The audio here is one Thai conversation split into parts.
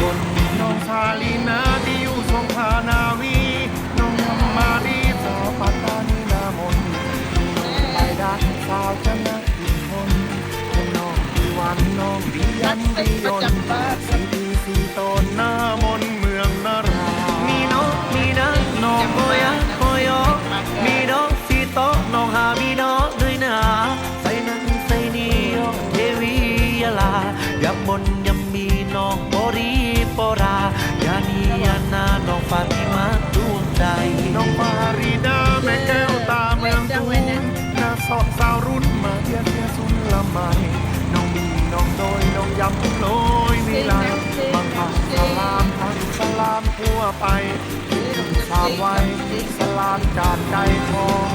คนน้องชาลีนาที่อยู่สงขลานาวีน้องยำมาดีสาวปัตตานีนามนไปดักสาวจะนักกินคนเป็นน้องดีวันน้องดียันดียนต์สีดีสีโตนหน้ามนามทั่วไปสามไว้สลานจากใจขอ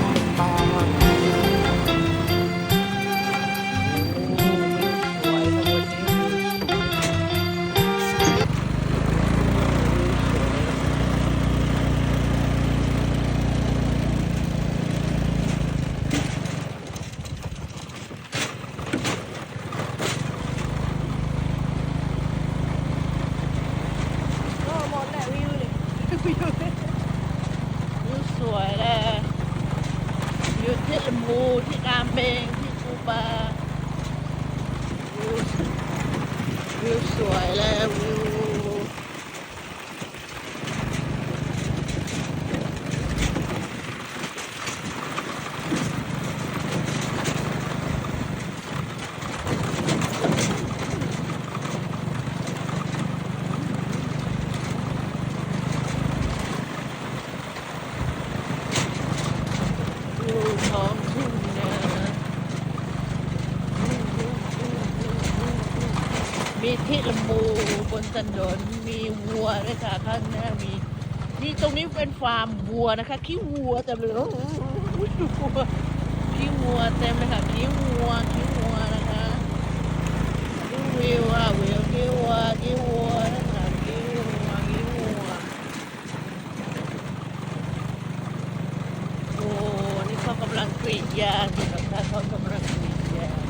วิววิวสวยเลยวิวที่ลำพูที่กามเบงที่คูบาวิววิวสวยเลยวิวท้องทุ่งนา มีที่ลำพูบนถนนมีวัวด้วยค่ะข้างหน้ามีนี่ตรงนี้เป็นฟาร์มวัวนะคะ ขี้วัวเต็มเลยโอ้วัวขี้วัวเต็มเลยค่ะขี้วัวขี้วัวนะคะดูวิวอะวิวขี้วัวขี้วัวนะคะขี้วัวขี้วัวโอ้นี่เขากำลังกรีดยางอยู่นะคะเขากำลังกรีดยาง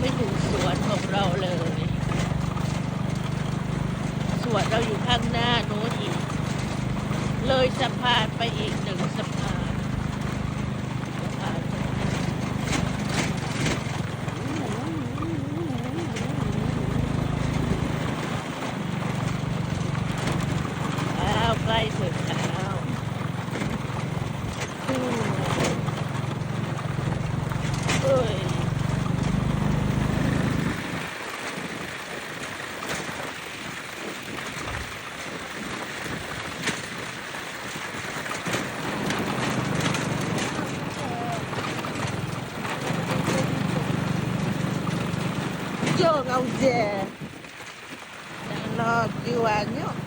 ไม่ถึงสวนของเราเลย สวนเรา อยู่ข้างหน้าโน้นอีก เลยสะพานไปอีกหนึ่งสะพานสะพานอ้าวใกล้ถึง Audio, audio. Ano, giwa nyo?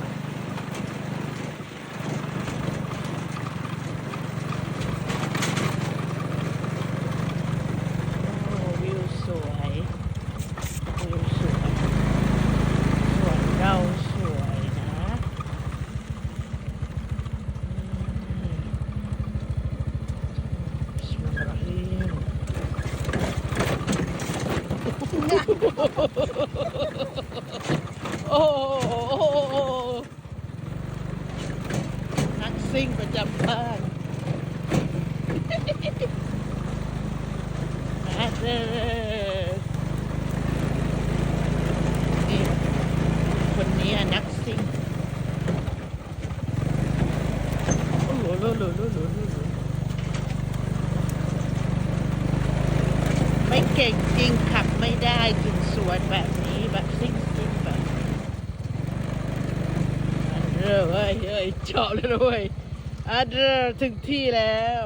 โอ้โหนักซิ่งประจำบ้านเด้อ ไม่เก่งจริงขับไม่ได้ถึงสวนแบบนี้แบบซิ่งซิ่งแบบอันเดอร์เว้ยเฮ้ยเจาะเลยนะเว้ยอันเดอร์ถึงที่แล้ว